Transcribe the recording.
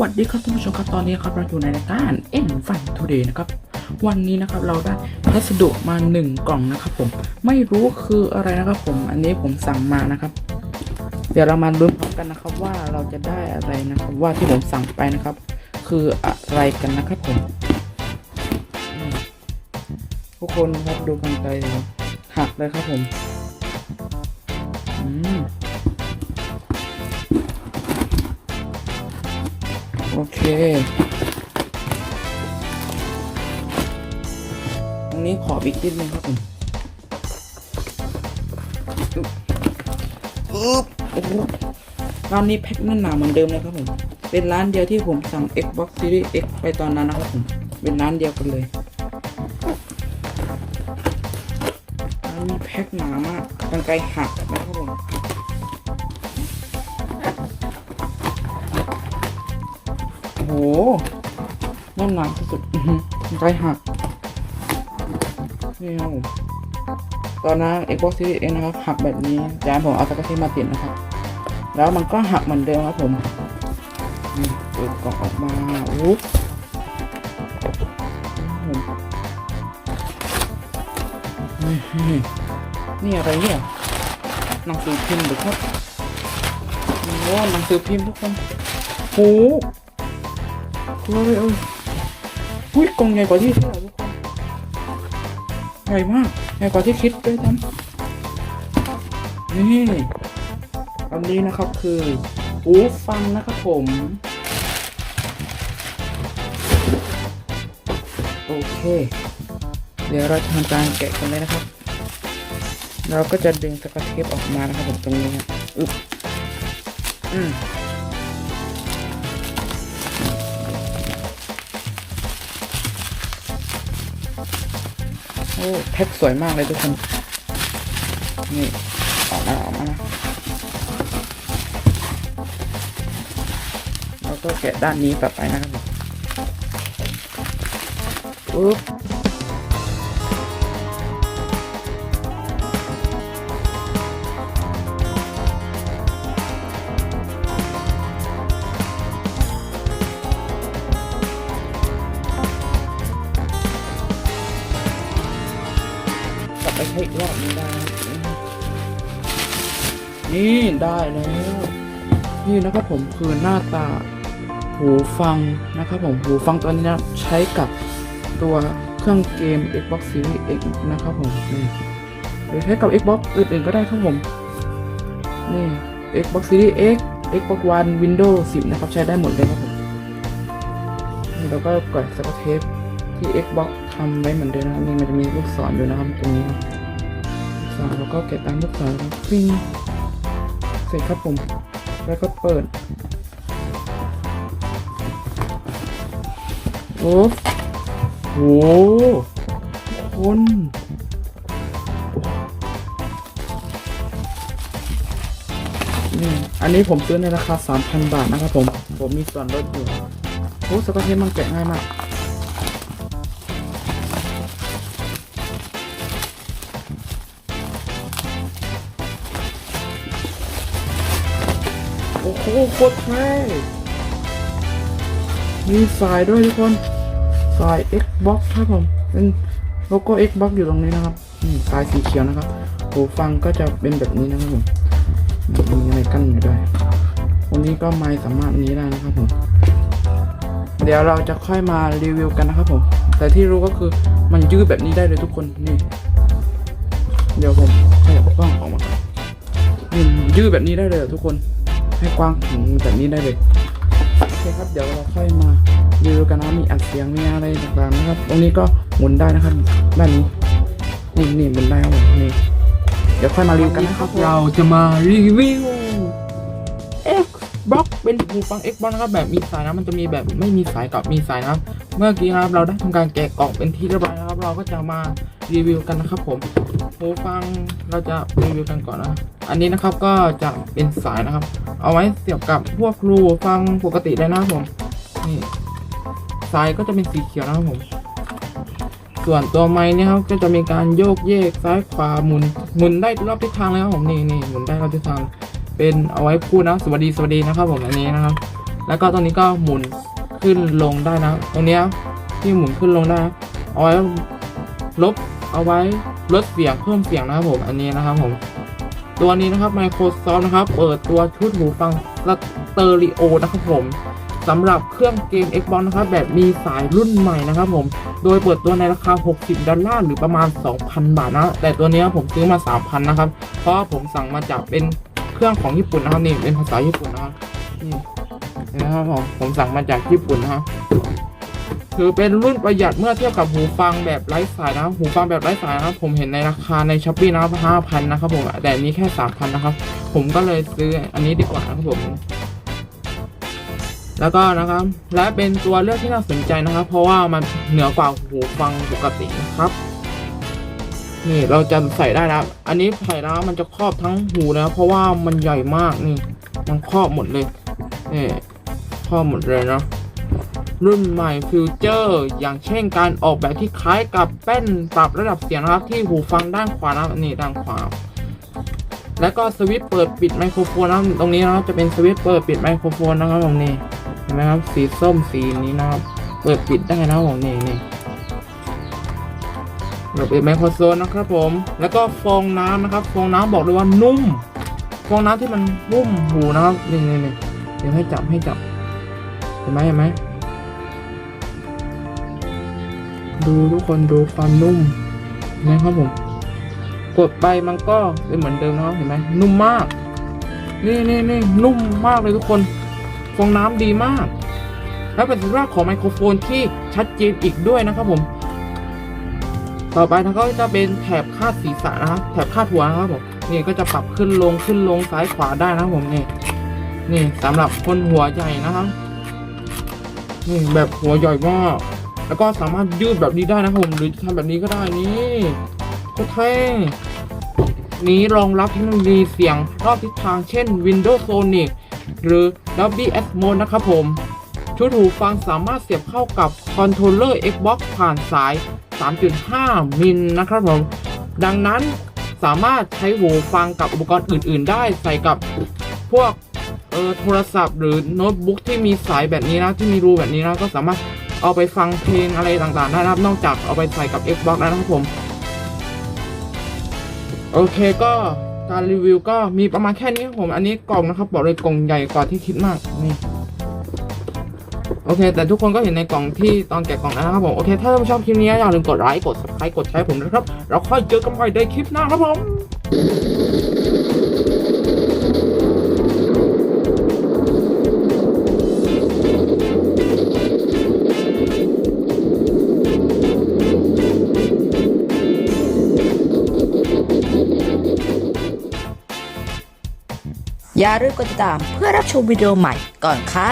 วัสดีครับท่านผู้ชมครับตอนนี้ครับเราอยู่ในรายการเอ็นฟันทูเดย์นะครับวันนี้นะครับเราได้พัสดุมาหนึ่งกล่องนะครับผมไม่รู้คืออะไรนะครับผมอันนี้ผมสั่งมานะครับ เดี๋ยวเรามาลุ้นพร้อมกันนะครับว่าเราจะได้อะไรนะครับว่าที่ผมสั่งไปนะครับ คืออะไรกันนะครับผมทุกคนครับดูกันไกลเลยครับหักเลยครับผมอืม โอเค ตรงนี้ขอบิ๊กนิดนึงครับผมอึ๊บอึ๊บโอ้โหร้านนี้แพ็คแน่นหนาเหมือนเดิมเลยครับผม เป็นร้านเดียวที่ผมสั่ง Xbox Series X ไปตอนนั้นนะครับผม เป็นร้านเดียวกันเลยร้านนี้แพ็คหนามากกันไกลหักนะครับผม แน่นหนาสุดๆใจหัก นี่ครับผมตอนนั้น Xbox Series X นะครับ หักแบบนี้ยานผมเอาตะกร้ามาติดนะครับ แล้วมันก็หักเหมือนเดิมครับผมนี่เปิดกล่องออกมาอุ๊บนี่อะไรเนี่ยหนังสือพิมพ์หรือครับโอ้หนังสือพิมพ์ทุกคนโอ้โห เฮ้ยเอ้ยอุ้ยกล่องใหญ่กว่าที่คิดอะทุกคนใหญ่มากใหญ่กว่าที่คิดด้วยซ้ำนี่อันนี้นะครับคือหูฟังนะครับผม โอเค เดี๋ยวเราจะทำการแกะกันเลยนะครับ เราก็จะดึงสกอตเทปออกมานะครับผมตรงนี้ครับอึบอืม โอ้แพ็คสวยมากเลยทุกคน นี่ออกมาออกมานะแล้วก็แกะด้านนี้ต่อไปนะครับปุ๊บ ไปใช้อีกรอบนึงได้นี่ได้แล้ว นี่นะครับผมคือหน้าตาหูฟังนะครับผมหูฟังตัวนี้นะใช้กับตัวเครื่องเกม Xbox Series X นะครับผมนี่หรือใช้กับ Xbox อื่นๆก็ได้ครับผมนี่ Xbox Series X Xbox One Windows 10 นะครับ ใช้ได้หมดเลยครับผมนี่แล้วก็กดสกอตเทปที่ Xbox ทำไว้เหมือนเดิมนะครับนี่มันจะมีลูกศรอยู่นะครับตรงนี้ครับลูกศรแล้วก็แกะตามลูกศรแล้วก็ปิ้งเสร็จครับผม แล้วก็เปิดโอ้โหคนนี่อันนี้ผมซื้อในราคา 3,000 บาทนะครับผม ผมมีส่วนลดอยู่โอ้สกอตเทปมันแกะง่ายมาก อ้โหโคตรเท่มีสายด้วยทุกคนสาย Xbox ครับผมเป็นโลโก้ Xbox อยู่ตรงนี้นะครับนี่สายสีเขียวนะครับหูฟังก็จะเป็นแบบนี้นะครับผมมีอะไรกั้นอยู่ด้วยตรงนี้ก็ไม้สามารถนี้ได้นะครับผมเดี๋ยวเราจะค่อยมารีวิวกันนะครับผมแต่ที่รู้ก็คือมันยืดแบบนี้ได้เลยทุกคนนี่เดี๋ยวผมขยับกล้องออกมาก่อนนี่ยืดแบบนี้ได้เลยทุกคน ให้กว้างถึงแบบนี้ได้เลยโอเคครับเดี๋ยวเราค่อยมาดูกันนะมีอัดเสียงมีอะไรต่างๆนะครับ ตรงนี้ก็หมุนได้นะครับด้านนี้นี่นี่หมุนได้ครับผมนี่เดี๋ยวค่อยมารีวิวกันนะครับ เราจะมารีวิว Xbox เป็นหูฟัง Xbox นะครับแบบมีสายนะมันจะมีแบบไม่มีสายกับมีสายนะครับ เมื่อกี้นะครับเราได้ทำการแกะกล่องเป็นที่เรียบร้อยนะครับ เราก็จะมารีวิวกันนะครับผมหูฟังเราจะรีวิวกันก่อนนะ อันนี้นะครับก็จะเป็นสายนะครับ เอาไว้เสียบกับพวกรูฟังปกติได้นะครับผมนี่สายก็จะเป็นสีเขียวนะครับผม ส่วนตัวไม้นี่ครับก็จะมีการโยกเยกซ้ายขวาหมุนหมุนได้รอบทิศทางเลยครับผมนี่นี่หมุนได้รอบทิศทาง เป็นเอาไว้พูดนะสวัสดีสวัสดีนะครับผมอันนี้นะครับ แล้วก็ตรงนี้ก็หมุนขึ้นลงได้นะ ตรงนี้ที่หมุนขึ้นลงได้เอาไว้ลบเอาไว้ลดเสียงเพิ่มเสียงนะครับผมอันนี้นะครับผม ตัวนี้นะครับ Microsoft นะครับเปิดตัวชุดหูฟังสเตอริโอนะครับผมสำหรับเครื่องเกม Xbox นะครับแบบมีสายรุ่นใหม่นะครับผม โดยเปิดตัวในราคา 60 ดอลลาร์หรือประมาณ 2,000 บาทนะ แต่ตัวนี้ผมซื้อมา 3,000 นะครับ เพราะผมสั่งมาจากเป็นเครื่องของญี่ปุ่นนะครับนี่เป็นภาษาญี่ปุ่นนะครับนี่นะครับผมผมสั่งมาจากญี่ปุ่นนะครับ คือเป็นรุ่นประหยัดเมื่อเทียบกับหูฟังแบบไร้สายนะครับ หูฟังแบบไร้สายนะครับ ผมเห็นในราคาในช้อปปี้นะครับห้าพันนะครับผมแต่อันนี้แค่สามพันนะครับ ผมก็เลยซื้ออันนี้ดีกว่านะครับผมแล้วก็นะครับ และเป็นตัวเลือกที่น่าสนใจนะครับ เพราะว่ามันเหนือกว่าหูฟังปกตินะครับ นี่เราจะใส่ได้นะอันนี้ใส่แล้วมันจะครอบทั้งหูนะเพราะว่ามันใหญ่มากนี่ มันครอบหมดเลยนี่ครอบหมดเลยเนาะ รุ่นใหม่ฟิวเจอร์ อย่างเช่นการออกแบบที่คล้ายกับแป้นปรับระดับเสียงนะครับ ที่หูฟังด้านขวานะครับนี่ด้านขวา แล้วก็สวิตช์เปิดปิดไมโครโฟนนะครับตรงนี้นะครับจะเป็นสวิตช์เปิดปิดไมโครโฟนนะครับผมนี่เห็นไหมครับสีส้มสีนี้นะครับ เปิดปิดได้นะครับผมนี่นี่เราปิดไมโครโฟนนะครับผม แล้วก็ฟองน้ำนะครับ ฟองน้ำบอกเลยว่านุ่ม ฟองน้ำที่มันนุ่มหูนะครับนี่นี่นี่เดี๋ยวให้จับให้จับ เห็นไหมเห็นไหม ดูทุกคนดูความนุ่มเห็นไหมครับผม กดไปมันก็เป็นเหมือนเดิมนะครับเห็นไหมนุ่มมาก นี่นี่นี่นุ่มมากเลยทุกคนฟองน้ำดีมาก และเป็นสัญลักษณ์ของไมโครโฟนที่ชัดเจนอีกด้วยนะครับผม ต่อไปนะก็จะเป็นแถบคาดศีรษะนะครับแถบคาดหัวนะครับผมนี่ก็จะปรับขึ้นลงขึ้นลงซ้ายขวาได้นะครับผมนี่นี่สำหรับคนหัวใหญ่นะครับนี่แบบหัวใหญ่มาก แล้วก็สามารถยืดแบบนี้ได้นะครับผมหรือจะทำแบบนี้ก็ได้นี่โอเคนี้รองรับเทคโนโลยีเสียงรอบทิศทางเช่น Windows Sonic หรือ Dolby Atmos นะครับผมชุดหูฟังสามารถเสียบเข้ากับคอนโทรลเลอร์ Xbox ผ่านสาย 3.5 มิลนะครับผม ดังนั้นสามารถใช้หูฟังกับอุปกรณ์อื่น ๆ ได้ใส่กับพวกเออโทรศัพท์หรือโน้ตบุ๊กที่มีสายแบบนี้นะที่มีรูแบบนี้นะก็สามารถ เอาไปฟังเพลงอะไรต่างๆได้นะครับ นอกจากเอาไปใส่กับ Xbox แล้วนะครับผม โอเคก็การรีวิวก็มีประมาณแค่นี้ครับผม อันนี้กล่องนะครับบอกเลยกล่องใหญ่กว่าที่คิดมากนี่โอเค แต่ทุกคนก็เห็นในกล่องที่ตอนแกะกล่องแล้วนะครับผม โอเค ถ้าชอบคลิปนี้อย่าลืมกดไลค์ กด subscribe กดแชร์ผมนะครับ เราค่อยเจอกันใหม่ในคลิปหน้าครับผม อย่าลืมกดติดตามเพื่อรับชมวิดีโอใหม่ก่อนใคร